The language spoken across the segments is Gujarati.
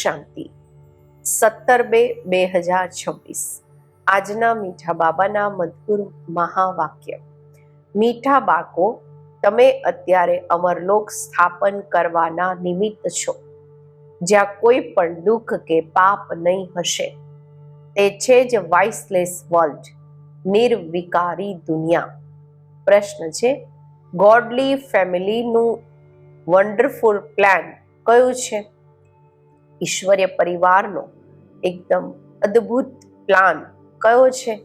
શાંતિ. સત્તર બે બે હજાર છવ્વીસ. આજના મીઠા બાબાના મધુર મહાવાક્ય. મીઠા બાળકો, તમે અત્યારે અમરલોક સ્થાપન કરવાના નિમિત્ત છો. જ્યાં કોઈ પણ દુઃખ કે પાપ નહીં હશે. તે છે જ વાઇસલેસ વર્લ્ડ, નિર્વિકારી દુનિયા. પ્રશ્ન છે, ગોડલી ફેમિલીનું વન્ડરફુલ પ્લાન કયું છે? ઈશ્વરીય પરિવારનો એકદમ અદ્ભુત પ્લાન કયો છે?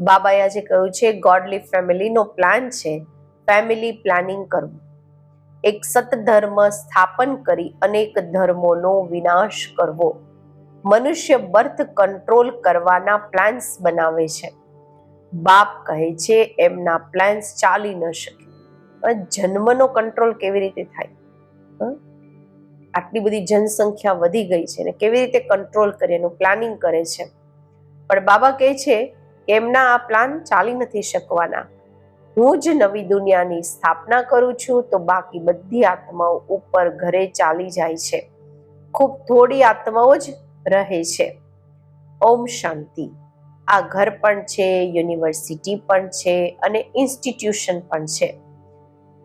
બાબાએ આજે કહ્યું છે ગોડલી ફેમિલીનો પ્લાન છે ફેમિલી પ્લાનિંગ કરવું. એક સતધર્મ સ્થાપન કરી અનેક ધર્મોનો વિનાશ કરવો. મનુષ્ય બર્થ કંટ્રોલ કરવાના પ્લાન્સ બનાવે છે. બાપ કહે છે, એમના પ્લાન્સ ચાલી ન શકે. જન્મનો કંટ્રોલ કેવી રીતે થાય? આટલી બધી જનસંખ્યા વધી ગઈ છે ને કેવી રીતે કંટ્રોલ કરે એનું પ્લાનિંગ કરે છે? પણ બાબા કહે છે કે એમના આ પ્લાન ચાલી નથી શકવાના. હું જ નવી દુનિયાની સ્થાપના કરું છું તો બાકી બધી આત્માઓ ઉપર ઘરે ચાલી જાય છે. ખૂબ થોડી આત્માઓ જ રહે છે. ઓમ શાંતિ. આ ઘર પણ છે, યુનિવર્સિટી પણ છે અને ઇન્સ્ટિટ્યુશન પણ છે.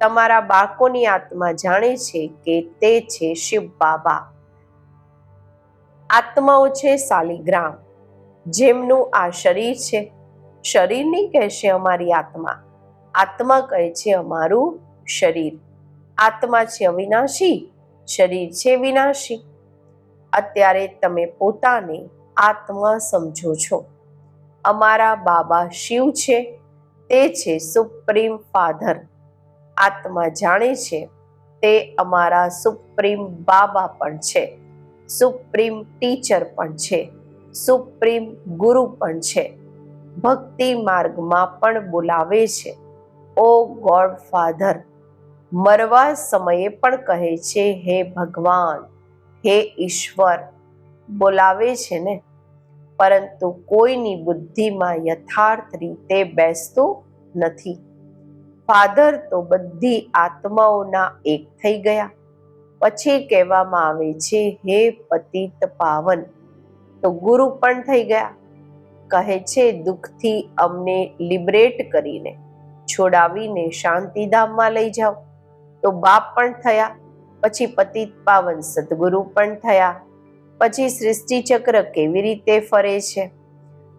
તમારા બાળકોની આત્મા જાણે છે કે તે છે શિવ બાબા. આત્માઓ છે સાલિગ્રામ, જેમનું આ શરીર છે. શરીર નહીં કહેશે અમારી આત્મા. આત્મા કહે છે અમારું શરીર. આત્મા છે અવિનાશી, શરીર છે વિનાશી. અત્યારે તમે પોતાને આત્મા સમજો છો. અમારા બાબા શિવ છે, તે છે સુપ્રીમ ફાધર. આત્મા જાણે છે, તે અમારા સુપ્રીમ બાબા પણ છે, સુપ્રીમ ટીચર પણ છે, સુપ્રીમ ગુરુ પણ છે. ભક્તિ માર્ગમાં પણ બોલાવે છે. ઓ ગોડ ફાધર, મરવા સમયે પણ કહે છે, હે ભગવાન, હે ઈશ્વર, બોલાવે છે ને? પરંતુ કોઈની બુદ્ધિમાં યથાર્થ રીતે બેસતું નથી. ફાધર તો બધી આત્માઓના એક થઈ ગયા. પછી કહેવામાં આવે છે, હે પતિત પાવન. તો ગુરુ પણ થઈ ગયા. કહે છે, દુઃખથી અમને લિબરેટ કરીને, છોડાવીને શાંતિધામમાં લઈ જાઓ. તો બાપ પણ થયા. પછી પતિત પાવન સદગુરુ પણ થયા. પછી સૃષ્ટિચક્ર કેવી રીતે ફરે છે?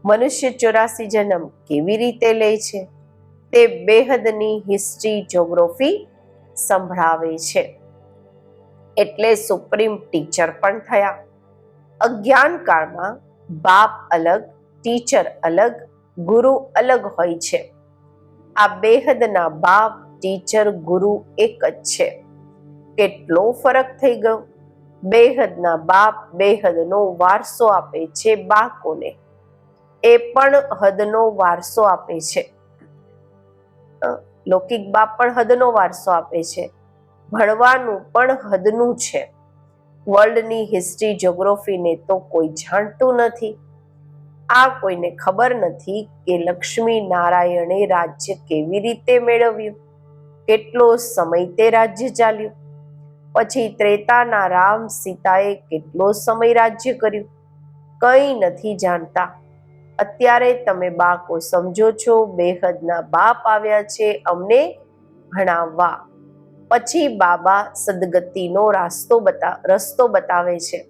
મનુષ્ય ચોરાસી જન્મ કેવી રીતે લે છે? તે બેહદની હિસ્ટ્રી જોગ્રાફી સંભળાવે છે. એટલે સુપ્રીમ ટીચર પણ થયા. અજ્ઞાન કાળમાં બાપ અલગ ટીચર અલગ, ગુરુ અલગ હોય છે. આ બેહદના બાપ ટીચર ગુરુ એક જ છે. કેટલો ફરક થઈ ગયો? બેહદના બાપ બેહદનો વારસો આપે છે બાળકોને. એ પણ હદનો વારસો આપે છે. લૌકિક બાપ પણ હદનો વારસો આપે છે. ભણવાનું પણ હદનું છે. વર્લ્ડની હિસ્ટ્રી જોગ્રોફીને તો કોઈ જાણતું નથી. આ કોઈને ખબર નથી કે લક્ષ્મી નારાયણે રાજ્ય કેવી રીતે મેળવ્યું? કેટલો સમય તે રાજ્ય ચાલ્યું? પછી ત્રેતાના રામ સીતાએ કેટલો સમય રાજ્ય કર્યું? કંઈ નથી જાણતા. અત્યારે તમે બાળકો સમજો છો, બેહદના બાપ આવ્યા છે અમને ભણાવવા. પછી બાબા સદગતિનો રાસ્તો બતા, રસ્તો બતાવે છે.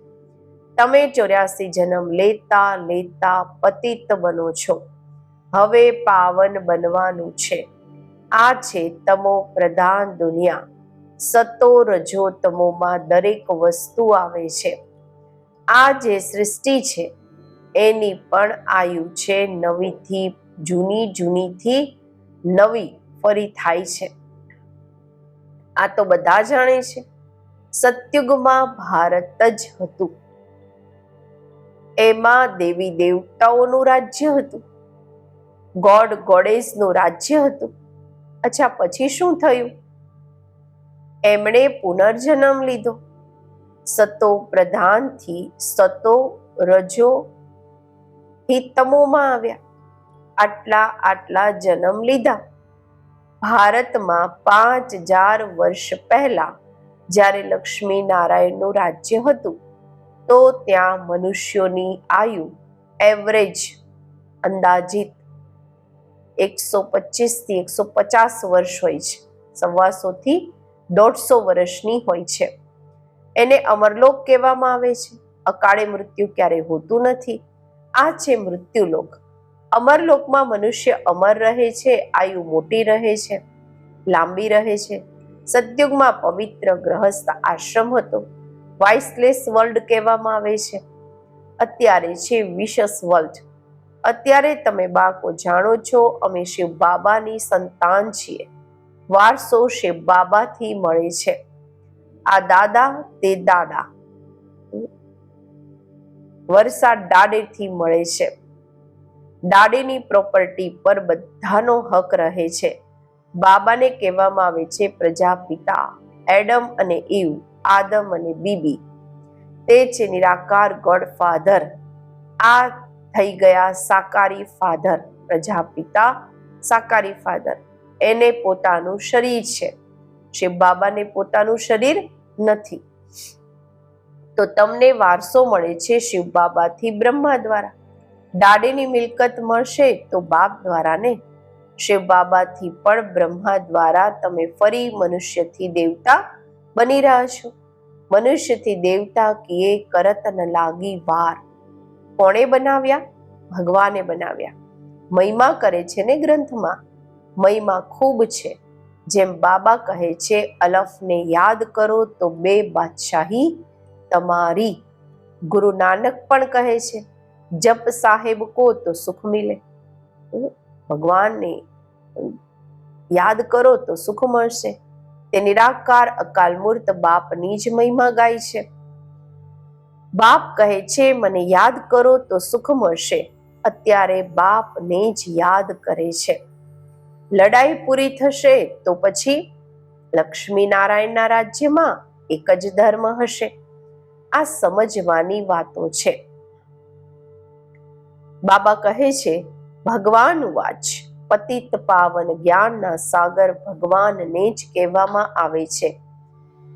તમે ચોર્યાસી જન્મ લેતા લેતા પતિત બનો છો. હવે પાવન બનવાનું છે. આ છે તમો પ્રધાન દુનિયા. સતો રજો તમોમાં દરેક વસ્તુ આવે છે. આ જે સૃષ્ટિ છે એની પણ આયુ છે નવીથી, જૂની, જૂનીથી નવી ફરી થાય છે. આ તો બધા જાણે છે. સત્યુગમાં ભારત જ હતું. એમાં દેવી દેવતાઓનું રાજ્ય હતું. ગોડ ગોડેસનું રાજ્ય હતું. અચ્છા, પછી શું થયું? એમણે પુનર્જન્મ લીધો. સતો પ્રધાનથી સતો રજો થી તમોમાં આવ્યા. આટલા આટલા જન્મ લીધા. ભારતમાં પાંચ હજાર વર્ષ પહેલા જ્યારે લક્ષ્મી નારાયણનું રાજ્ય હતું, તો ત્યાં મનુષ્યોની આયુ એવરેજ, અંદાજિત એકસો પચીસથી એકસો પચાસ વર્ષ હોય છે, સવાસોથી દોઢસો વર્ષની હોય છે. એને અમરલોક કહેવામાં આવે છે. અકાળે મૃત્યુ ક્યારે હોતું નથી. આ છે મૃત્યુલોક. અમરલોકમાં મનુષ્ય અમર રહે છે, આયુ મોટી રહે છે, લાંબી રહે છે. સદયુગમાં પવિત્ર ગ્રહસ્થ આશ્રમ હતો. વાઇસલેસ વર્લ્ડ કહેવામાં આવે છે. અત્યારે છે વિશસ વર્લ્ડ. અત્યારે તમે બાળકો જાણો છો, અમે શિવ બાબાની સંતાન છીએ. વારસો શિવ બાબાથી મળે છે. આ દાદા તે દાદા. વરસાદ દાડેથી મળે છે. દાડેની પ્રોપર્ટી પર બધાનો હક રહે છે. બાબાને કહેવામાં આવે છે, પ્રજાપિતા, એડમ અને ઈવ, આદમ અને બીબી. તે છે નિરાકાર ગોડ ફાધર. આ થઈ ગયા સાકારી ફાધર, પ્રજાપિતા, સાકારી ફાધર. એને પોતાનું શરીર છે. શિવ બાબાને પોતાનું શરીર નથી. તો તમને વારસો મળે છે શિવ બ્રહ્મા દ્વારા. દાડેની મિલકત મળશે તો બાપ દ્વારા ને શિવ પણ બ્રહ્મા દ્વારા તમે ફરી મનુષ્યથી દેવતા બની રહ્યા છો. મનુષ્યથી દેવતા કીએ કરત ન લાગી વાર. કોણે બનાવ્યા? ભગવાને બનાવ્યા. મહિમા કરે છે ને ગ્રંથમાં. મહિમા ખૂબ છે. જેમ બાબા કહે છે, અલફને યાદ કરો તો બે બાદશાહી તમારી. ગુરુ નાનક પણ કહે છે, જપ સાહેબ કો તો સુખ મિલે. ભગવાનને યાદ કરો તો સુખ મળશે. તે નિરાકાર અકાલ મૂર્ત બાપની જ મહિમા ગાય છે. બાપ કહે છે, મને યાદ કરો તો સુખ મળશે. અત્યારે બાપને જ યાદ કરે છે. લડાઈ પૂરી થશે તો પછી લક્ષ્મી નારાયણના રાજ્યમાં એક જ ધર્મ હશે. આ સમજવાની વાતો છે. બાબા કહે છે, ભગવાન વાચ. પતિત પાવન જ્ઞાનના સાગર ભગવાનને જ કહેવામાં આવે છે.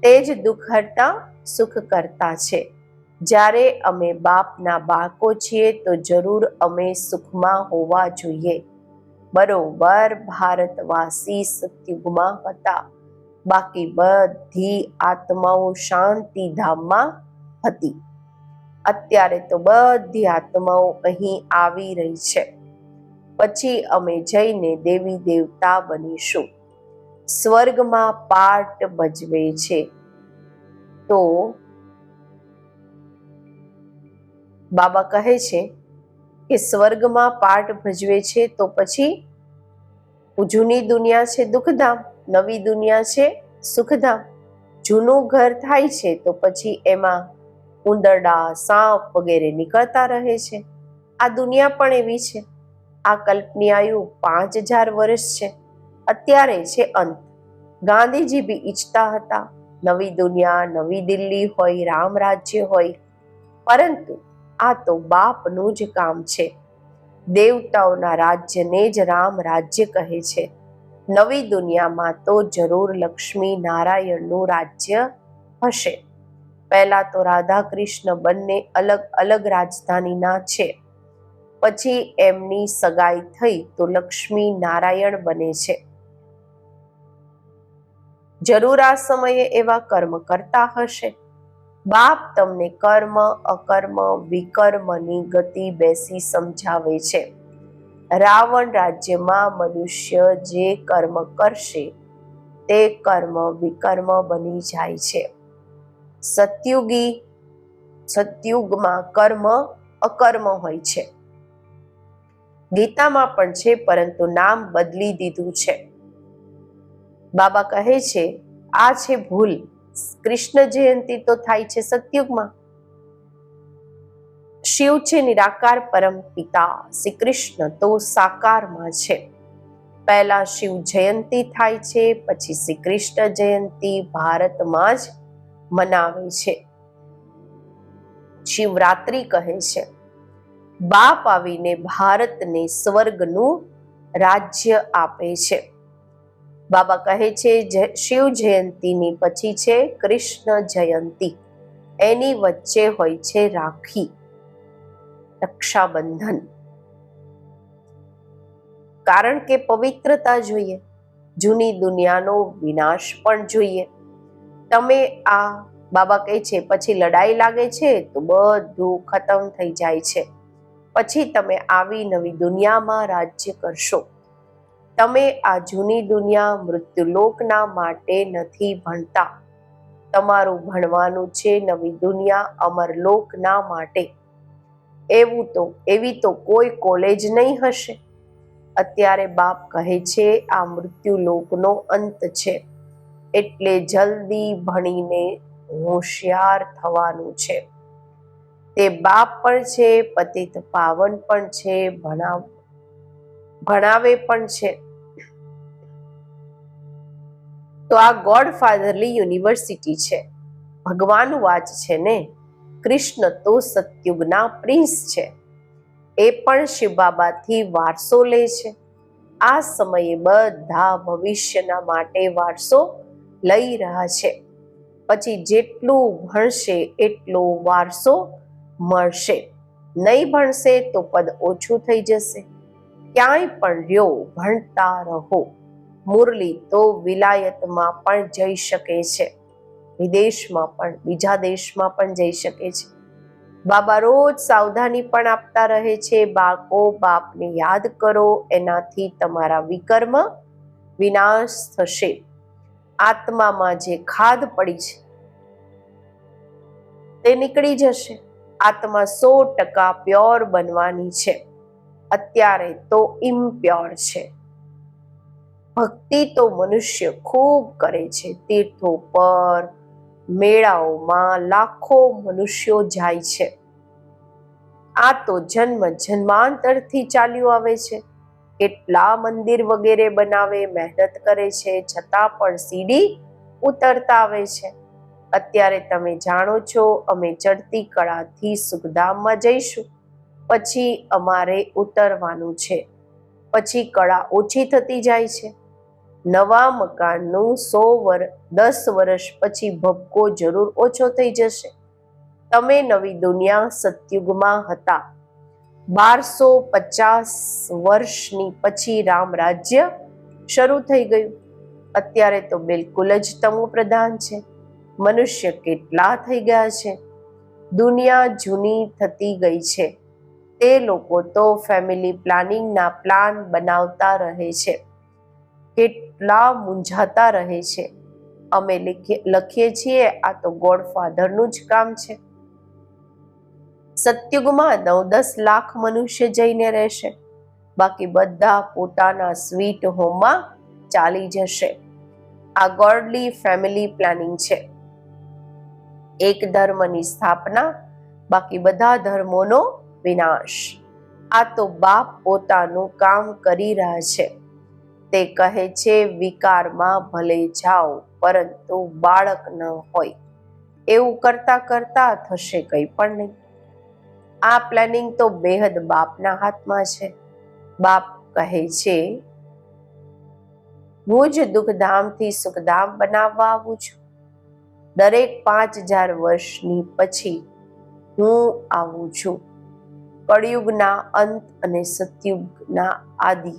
તે જ દુઃખ હરતા, સુખ કરતા છે. જ્યારે અમે બાપના બાળકો છીએ, તો જરૂર અમે સુખમાં હોવા જોઈએ. બરોબર ભારતવાસી સત્યુગમાં હતા. બાકી બધી આત્માઓ શાંતિ ધામમાં હતી. અત્યારે તો બધી આત્માઓ અહીં આવી રહી છે. પછી અમે જઈને દેવી દેવતા બનીશું. સ્વર્ગમાં પાઠ ભજવે છે. તો બાબા કહે છે કે સ્વર્ગમાં પાર્ટ ભજવે છે તો પછી જૂની દુનિયા છે દુઃખધામ, નવી દુનિયા છે સુખધામ. જૂનું ઘર થાય છે તો પછી એમાં ઉંદરડા, સાપ વગેરે નીકળતા રહે છે. આ દુનિયા પણ એવી છે. આ કલ્પની આયુ પાંચ હજાર વર્ષ છે. અત્યારે છે અંત. ગાંધીજી બી ઈચ્છતા હતા, નવી દુનિયા, નવી દિલ્હી હોય, રામ રાજ્ય હોય. પરંતુ આ તો બાપનું જ કામ છે. દેવતાઓના રાજ્યને જ રામ રાજ્ય કહે છે. નવી દુનિયામાં તો જરૂર લક્ષ્મી નારાયણનું રાજ્ય હશે. પહેલા તો રાધા કૃષ્ણ બંને અલગ અલગ રાજધાનીના છે. પછી એમની સગાઈ થઈ તો લક્ષ્મી નારાયણ બને છે. જરૂર આ સમયે એવા કર્મ કરતા હશે. બાપ તમને કર્મ, અકર્મ, વિકર્મની ગતિ બેસી સમજાવે છે. રાવણ રાજ્યમાં મનુષ્ય જે કર્મ કરશે, તે કર્મ વિકર્મ બની જાય છે. સતયુગી સતયુગમાં કર્મ અકર્મ હોય છે. ગીતામાં પણ છે, પરંતુ નામ બદલી દીધું છે. બાબા કહે છે, આ છે ભૂલ. કૃષ્ણ જયંતિ તો થાય છે સતયુગમાં. શિવ છે નિરાકાર પરમ પિતા. શ્રી કૃષ્ણ તો સાકારમાં છે. પહેલા શિવ જયંતિ થાય છે, પછી શ્રી કૃષ્ણ જયંતિ, ભારતમાં જ મનાવે છે. શિવરાત્રિ કહે છે, બાપ આવીને ભારતને સ્વર્ગનું રાજ્ય આપે છે. બાબા કહે છે શિવ જયંતિની પછી છે કૃષ્ણ જયંતિ. એની વચ્ચે હોય છે રાખી. રક્ષાબંધન. કારણ કે પવિત્રતા જોઈએ, જૂની દુનિયાનો વિનાશ પણ જોઈએ. તમે આ બાબા કહે છે, પછી લડાઈ લાગે છે તો બધું ખતમ થઈ જાય છે. પછી તમે આવી નવી દુનિયામાં રાજ્ય કરશો. તમે આ જૂની દુનિયા મૃત્યુલોકના માટે નથી ભણતા. તમારું ભણવાનું છે નવી દુનિયા અમરલોકના માટે. એવું તો, એવી તો કોઈ કોલેજ નહીં હશે. અત્યારે બાપ કહે છે, આ મૃત્યુલોકનો અંત છે. એટલે જલ્દી ભણીને હોશિયાર થવાનું છે. તે બાપ પણ છે, પતિત પાવન પણ છે, ભણાવ, ભણાવે પણ છે. તો આ ગોડ ફાધરલી યુનિવર્સિટી છે. ભગવાન વાચ છે ને? કૃષ્ણ તો સતયુગના પ્રિન્સ છે. એ પણ શિવ બાબાથી વારસો લે છે. આ સમયે બધા ભવિષ્યના માટે વારસો લઈ રહ્યા છે. પછી જેટલું ભણશે એટલો વારસો મળશે. નહીં ભણશે તો પદ ઓછું થઈ જશે. ક્યાંય પણ રહ્યો, ભણતા રહો. મુરલી તો વિલાયતમાં પણ જઈ શકે છે. વિદેશમાં પણ, બીજા દેશમાં પણ જઈ શકે છે. બાબા રોજ સાવધાની પણ આપતા રહે છે. બાળકો બાપને યાદ કરો, એનાથી તમારા વિકર્મ વિનાશ થશે. આત્મામાં જે ખાદ પડી છે, તે નીકળી જશે. આત્મા સો ટકા પ્યોર બનવાની છે. અત્યારે તો ઇમ્પ્યોર છે. ભક્તિ તો મનુષ્ય ખૂબ કરે છે. તીર્થો પર, મેળાઓમાં લાખો મનુષ્યો જાય છે. આ તો જન્મ જન્માંતરથી ચાલ્યું આવે છે. કેટલા મંદિર વગેરે બનાવે, મહેનત કરે છે, છતાં પણ સીડી ઉતરતા આવે છે. અત્યારે તમે જાણો છો, અમે ચડતી કળાથી સુખધામમાં જઈશું. પછી અમારે ઉતરવાનું છે. પછી કળા ઓછી થતી જાય છે. નવા મકાનનું સો વર, દસ વર્ષ પછી ભપકો જરૂર ઓછો થઈ જશે. તમે નવી દુનિયા સતયુગમાં હતા. બારસો પચાસ વર્ષની પછી રામ રાજ્ય શરૂ થઈ ગયું. અત્યારે તો બિલકુલ જ તમો પ્રધાન છે. મનુષ્ય કેટલા થઈ ગયા છે? દુનિયા જૂની થતી ગઈ છે. તે લોકો તો ફેમિલી પ્લાનિંગના પ્લાન બનાવતા રહે છે. કેટલા મૂંઝાતા રહે છે. અમે લખીએ છીએ, આ તો ગોડફાધરનું જ કામ છે. સતયુગમાં નવ દસ લાખ મનુષ્ય જઈને રહેશે. બાકી બધા પોતાના સ્વીટ હોમમાં ચાલી જશે. આ ગોડલી ફેમિલી પ્લાનિંગ છે. એક ધર્મની સ્થાપના, બાકી બધા ધર્મોનો વિનાશ. આ તો બાપ પોતાનું કામ કરી રહ્યા છે. તે કહે છે, વિકારમાં ભલે જાઓ, પરંતુ બાળક ન હોય. એવું કરતા કરતા થશે કંઈ પણ નહીં. આ પ્લાનિંગ તો બેહદ બાપના હાથમાં છે. બાપ કહે છે, હું જ દુઃખધામથી સુખધામ બનાવવા આવું છું. દરેક પાંચ હજાર વર્ષની પછી હું આવું છું. કળિયુગના અંત અને સતયુગના આદિ.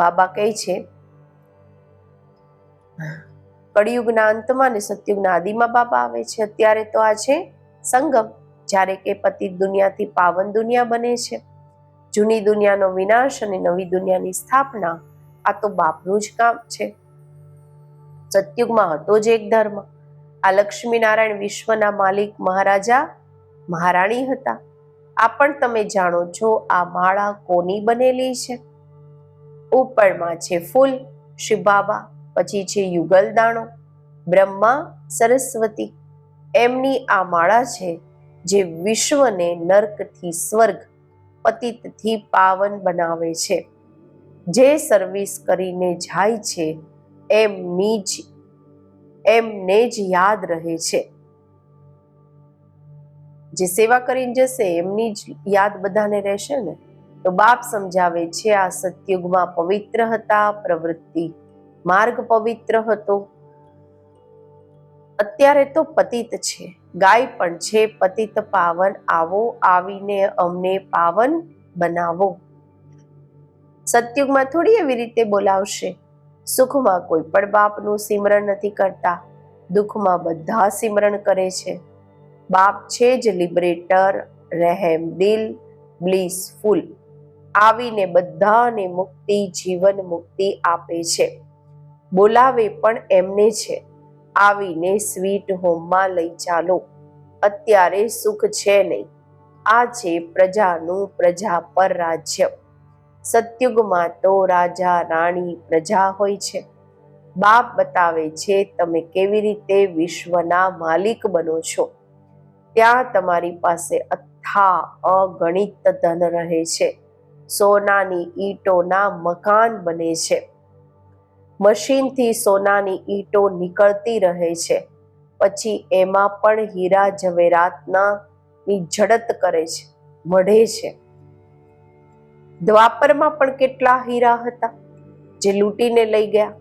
બાબા કહે છે, કળિયુગના અંતમાં અને સતયુગના આદિમાં બાબા આવે છે. અત્યારે તો આ છે સંગમ. જ્યારે કે પતિ દુનિયાથી પાવન દુનિયા બને છે. જૂની દુનિયાનો વિનાશ અને નવી દુનિયાની સ્થાપના આ તો બાપનું જ કામ છે. સતયુગમાં હતો જ એક ધર્મ. આ લક્ષ્મીનારાયણ વિશ્વના માલિક મહારાજા, મહારાણી હતા. આ પણ તમે જાણો છો, આ માળા કોની બનેલી છે? ઉપરમાં છે ફૂલ શિવ બાબા, પછી છે યુગલ દાણો, બ્રહ્મા, સરસ્વતી. એમની આ માળા છે જે વિશ્વને નર્કથી સ્વર્ગ, પતિતથી પાવન બનાવે છે. જે સર્વિસ કરીને જાય છે, એમની જ, એમને જ યાદ રહે છે. જે સેવા કરીને જશે, એમની જ યાદ બધાને રહેશે ને? તો બાપ સમજાવે છે, આ સતયુગમાં પવિત્ર હતા, પ્રવૃત્તિ માર્ગ પવિત્ર હતો. અત્યારે તો પતિત છે. ગાય પણ છે, પતિત પાવન. આવો આવીને અમને પાવન બનાવો. સતયુગમાં થોડી એવી રીતે બોલાવશે. સુખમાં કોઈ પણ બાપનું સિમરણ નથી કરતા. દુઃખમાં બધા સિમરણ કરે છે. બાપ છે જ લિબરેટર, રહેમ દિલ, બ્લીસફુલ. આવીને બધાને મુક્તિ, જીવન મુક્તિ આપે છે. બોલાવે પણ એમને છે. આવીને સ્વીટ હોમમાં લઈ ચાલો. અત્યારે સુખ છે નહીં. આ છે પ્રજાનું પ્રજા પર રાજ્ય. સત્યુગમાં તો રાજા, રાણી, પ્રજા હોય છે. બાપ બતાવે છે, તમે કેવી રીતે વિશ્વના માલિક બનો છો? ત્યાં તમારી પાસે અથા અગણિત ધન રહે છે. સોનાની ઈંટોના મકાન બને છે. મશીનથી સોનાની ઈંટો નીકળતી રહે છે. પછી એમાં પણ હીરા ઝવેરાતના ની જડત કરે છે મઢે છે. દ્વાપરમાં પણ કેટલા હીરા હતા? જે લૂંટીને લઈ ગયા.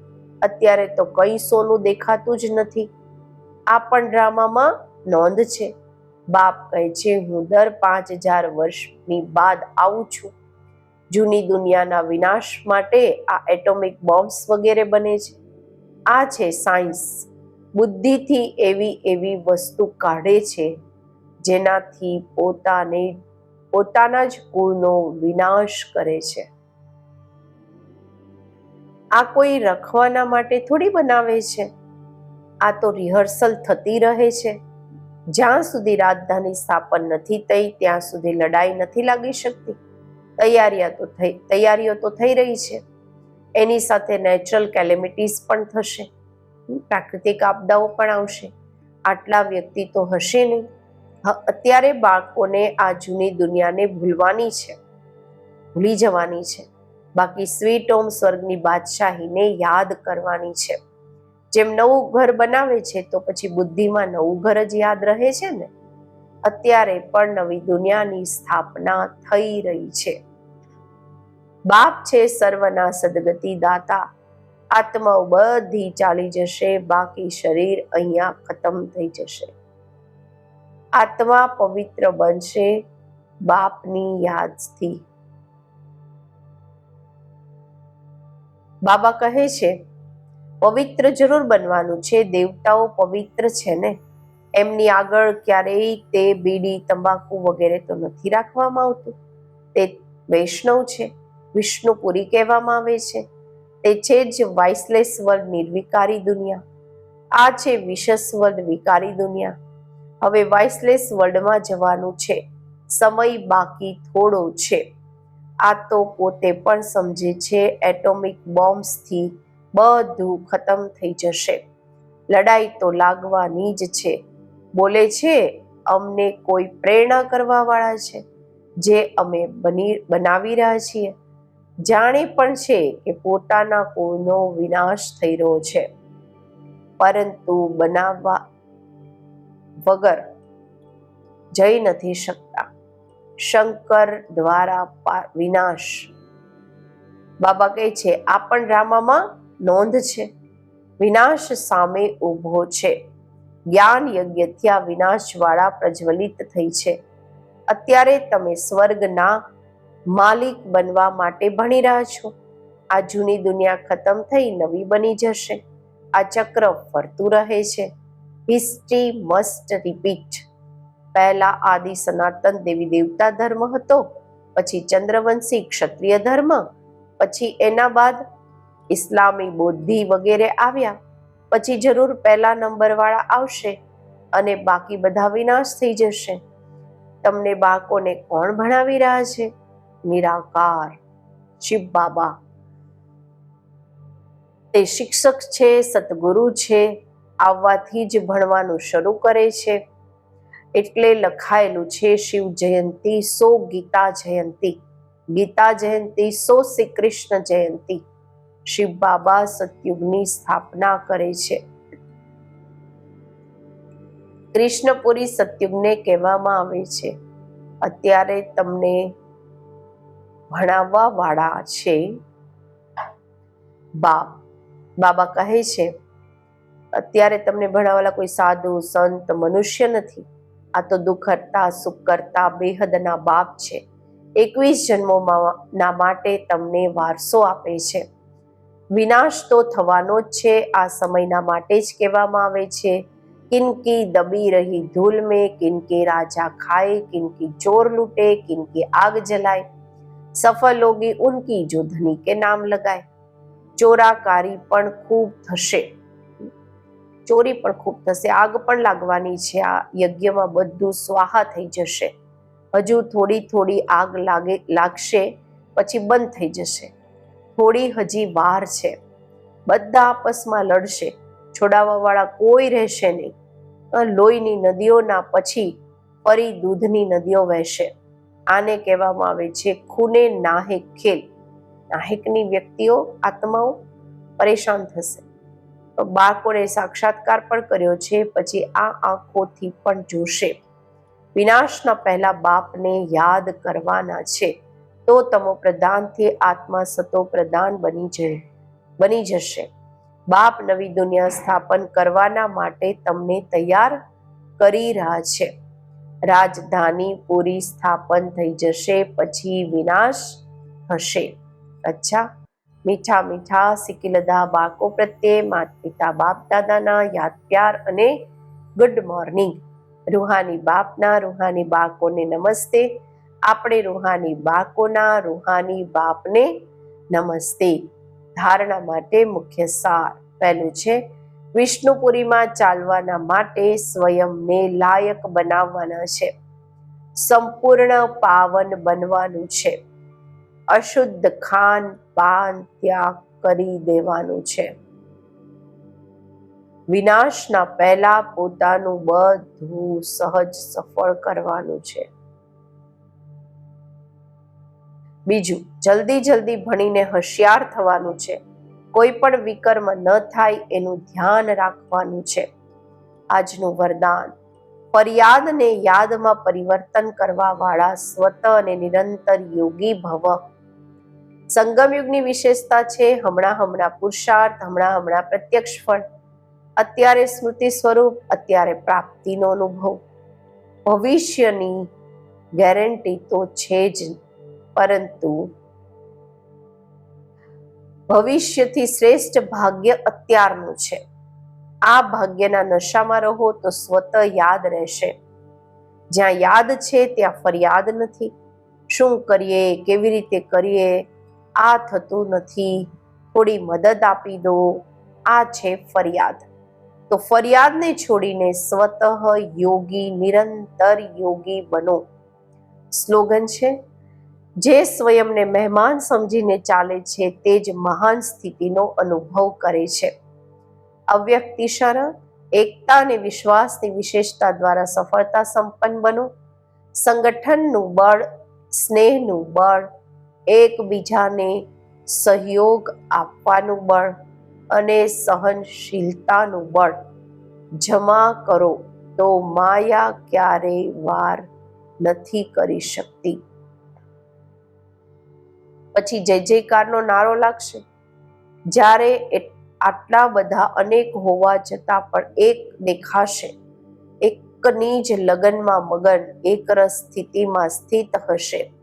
અત્યારે તો કઈ સોનું દેખાતું જ નથી. આ પણ ડ્રામામાં નોંધ છે. બાપ કહે છે, હું દર પાંચ હજાર વર્ષની બાદ આવું છું. જૂની દુનિયાના વિનાશ માટે આ એટોમિક બોમ્બ્સ વગેરે બને છે. આ છે સાયન્સ. બુદ્ધિથી એવી એવી વસ્તુ કાઢે છે જેનાથી પોતાને પોતાના જ કુળનો વિનાશ કરે છે. આ કોઈ રખવાના માટે થોડી બનાવે છે. આ તો રિહર્સલ થતી રહે છે. જ્યાં સુધી રાજધાની સ્થાપન નથી થઈ, ત્યાં સુધી લડાઈ નથી લાગી શકતી. તૈયારીઓ તો થઈ, તૈયારીઓ તો થઈ રહી છે. એની સાથે નેચરલ કેલેમિટીસ પણ થશે. પ્રાકૃતિક આપદાઓ પણ આવશે. આટલા વ્યક્તિ તો હશે નહીં. અત્યારે બાળકોને આ જૂની દુનિયાને ભૂલવાની છે. ભૂલી જવાની છે. બાકી સ્વીટ હોમ સ્વર્ગની બાદશાહીને યાદ કરવાની છે. જેમ નવું ઘર બનાવે છે, તો પછી બુદ્ધિમાં નવું ઘર જ યાદ રહે છે ને? અત્યારે પણ નવી દુનિયાની સ્થાપના થઈ રહી છે. બાપ છે સર્વના સદગતિ દાતા. આત્માઓ બધી ચાલી જશે, બાકી શરીર અહીંયા ખતમ થઈ જશે. આત્મા પવિત્ર બનશે બાપની યાદથી. બાબા કહે છે, પવિત્ર જરૂર બનવાનું છે, દેવતાઓ પવિત્ર છે ને? એમની આગળ ક્યારેય તે બીડી, તંબાકુ વગેરે તો નથી રાખવામાં આવતું. તે વૈષ્ણવ છે, વિષ્ણુપુરી કહેવામાં આવે છે. તે છે જ વાઇસલેસ વર્લ્ડ નિર્વિકારી દુનિયા. આ છે વિશસ વર્લ્ડ વિકારી દુનિયા. હવે વાઇસલેસ વર્લ્ડમાં જવાનું છે. સમય બાકી થોડો છે. આ તો પોતે પણ સમજે છે, એટોમિક બોમ્બ્સથી બધું ખતમ થઈ જશે. લડાઈ તો લાગવાની જ છે. બોલે છે, અમને કોઈ પ્રેરણા કરવા વાળા છે, જે અમે બની, બનાવી રહ્યા છીએ. જાણે પણ છે કે પોતાના કોઈનો વિનાશ થઈ રહ્યો છે. પરંતુ બનાવવા વગર જઈ નથી શકતા. શંકર દ્વારા વિનાશ. બાબા કહે છે, આ પણ ડ્રામામાં નોંધ છે. વિનાશ સામે ઊભો છે. જ્ઞાન યજ્ઞથી આ વિનાશવાળા પ્રજ્વલિત થઈ છે. અત્યારે તમે સ્વર્ગના માલિક બનવા માટે ભણી રહ્યા છો. આ જૂની દુનિયા ખતમ થઈ નવી બની જશે. આ ચક્ર ફરતું રહે છે. હિસ્ટ્રી મસ્ટ રિપીટ પહેલા આદિ સનાતન દેવી દેવતા ધર્મ હતો, પછી ચંદ્રવંશી ક્ષત્રિય ધર્મ, પછી એના બાદ ઇસ્લામી બૌદ્ધિ વગેરે આવ્યા. પછી જરૂર પહેલા નંબરવાળા આવશે અને બાકી બધા વિનાશ થઈ જશે. તમને બાળકોને કોણ ભણાવી રહ્યા છે? નિરાકાર. શિવ બાબા. તે શિક્ષક છે, સદગુરુ છે, આવવાથી જ ભણવાનું શરૂ કરે છે. એટલે લખાયેલું છે, શિવ જયંતી સો ગીતા જયંતી ગીતા જયંતી સો શ્રી કૃષ્ણ જયંતી. શિવ બાબા સતયુગની સ્થાપના કરે છે. કૃષ્ણપુરી સતયુગને કહેવામાં આવે છે. અત્યારે તમને ભણાવવા વાળા છે બાપ. બાબા કહે છે, અત્યારે તમને ભણાવેલા કોઈ સાધુ, સંત, મનુષ્ય નથી. આ તો દુઃખ કરતા સુખ કરતા બેહદના બાપ છે. એકવીસ જન્મોમાં ના માટે તમને વારસો આપે છે. વિનાશ તો થવાનો જ છે, આ સમયના માટે જ કહેવામાં આવે છે. કિનકી દબી રહી ધૂલ મેં, કિનકે રાજા ખાય, કિનકી ચોર લૂટે, કિનકી આગ જલાય. સફલ હોગી ઉનકી જો ધની કે નામ લગાય. ચોરાકારી પણ ખૂબ થશે. ચોરી પણ ખૂબ થશે. આગ પણ લાગવાની છે. આ યજ્ઞમાં બધું સ્વાહા થઈ જશે. હજુ થોડી થોડી આગ લાગે, લાગશે, પછી બંધ થઈ જશે. થોડી હજી વાર છે. બધા આપસમાં લડશે, છોડાવવાવાળા કોઈ રહેશે નહીં. લોહીની નદીઓના પછી ફરી દૂધની નદીઓ વહેશે. આને કહેવામાં આવે છે ખૂને નાહેક ખેલ. નાહેકની વ્યક્તિઓ આત્માઓ પરેશાન થશે. બાળકોને સાક્ષાત્કાર પણ કર્યો છે, પછી આ આંખોથી પણ જોશે. વિનાશના પહેલા બાપને યાદ કરવાના છે. તો તમો પ્રધાનથી આત્મા સતો પ્રધાન બની જાય બની જશે. બાપ નવી દુનિયા સ્થાપન કરવાના માટે તમને તૈયાર કરી રહ્યા છે. રાજધાની પૂરી સ્થાપન થઈ જશે, પછી વિનાશ થશે. અચ્છા, મીઠા મીઠા સિકિલદા બાળકો પ્રત્યે માતા પિતા બાપ દાદાના યાદ પ્યાર અને ગુડ મોર્નિંગ રૂહાની બાપના, રૂહાની બાળકોને નમસ્તે. આપણે રૂહાની બાકોના, રૂહાની બાપને નમસ્તે. ધારણા માટે મુખ્ય સાર પહેલું છે, વિષ્ણુપુરીમાં ચાલવાના માટે સ્વયંને લાયક બનાવવાના છે. સંપૂર્ણ પાવન બનવાનું છે. અશુદ્ધ ખાન પાન ત્યાગ કરી દેવાનું છે. વિનાશના પહેલા પોતાનું બધું સહજ સફળ કરવાનું છે. બીજું, જલ્દી જલ્દી ભણીને હોશિયાર થવાનું છે. કોઈ પણ વિકર્મ ન થાય એનું ધ્યાન રાખવાનું છે. આજનું વરદાન. ફરિયાદને યાદમાં પરિવર્તન કરવા વાળા સ્વત અને નિરંતર યોગી ભવ. સંગમયુગની વિશેષતા છે, હમણાં હમણાં પુરુષાર્થ, હમણાં હમણાં પ્રત્યક્ષ ફળ. અત્યારે સ્મૃતિ સ્વરૂપ, અત્યારે પ્રાપ્તિનો અનુભવ. ભવિષ્યની ગેરંટી તો છે જ. પરંતુ ભવિષ્યથી શ્રેષ્ઠ ભાગ્ય અત્યારનું છે. આ ભાગ્યના નશામાં રહો તો સ્વત યાદ રહેશે. જ્યાં યાદ છે ત્યાં ફરિયાદ નથી. શું કરીએ, કેવી રીતે કરીએ? આ થતું નથી. થોડી મદદ આપી દો. આ છે ફરિયાદ. તો ફરિયાદને છોડીને સ્વતઃ યોગી, નિરંતર યોગી બનો. સ્લોગન છે જે સ્વયંને મહેમાન સમજીને ચાલે છે તે જ મહાન સ્થિતિનો અનુભવ કરે છે. અવ્યક્તિ શરણ, એકતા અને વિશ્વાસની વિશેષતા દ્વારા સફળતા સંપન્ન બનો. સંગઠનનું બળ, સ્નેહનું બળ, એકબીજાને સહયોગ આપવાનું બળ અને સહનશીલતાનું બળ. જમા કરો તો માયા ક્યારેય વાર નથી કરી શકતી. પછી જય જયકારનો નારો લાગશે. જ્યારે આટલા બધા અનેક હોવા છતાં પણ એક દેખાશે. એકની જ લગનમાં મગન એકરસ સ્થિતિમાં સ્થિત હશે.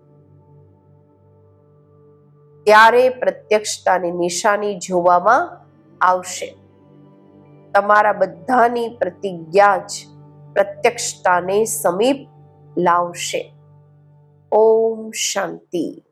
ત્યારે પ્રત્યક્ષતાની નિશાની જોવામાં આવશે. તમારા બધાની પ્રતિજ્ઞા જ પ્રત્યક્ષતાને સમીપ લાવશે. ઓમ શાંતિ.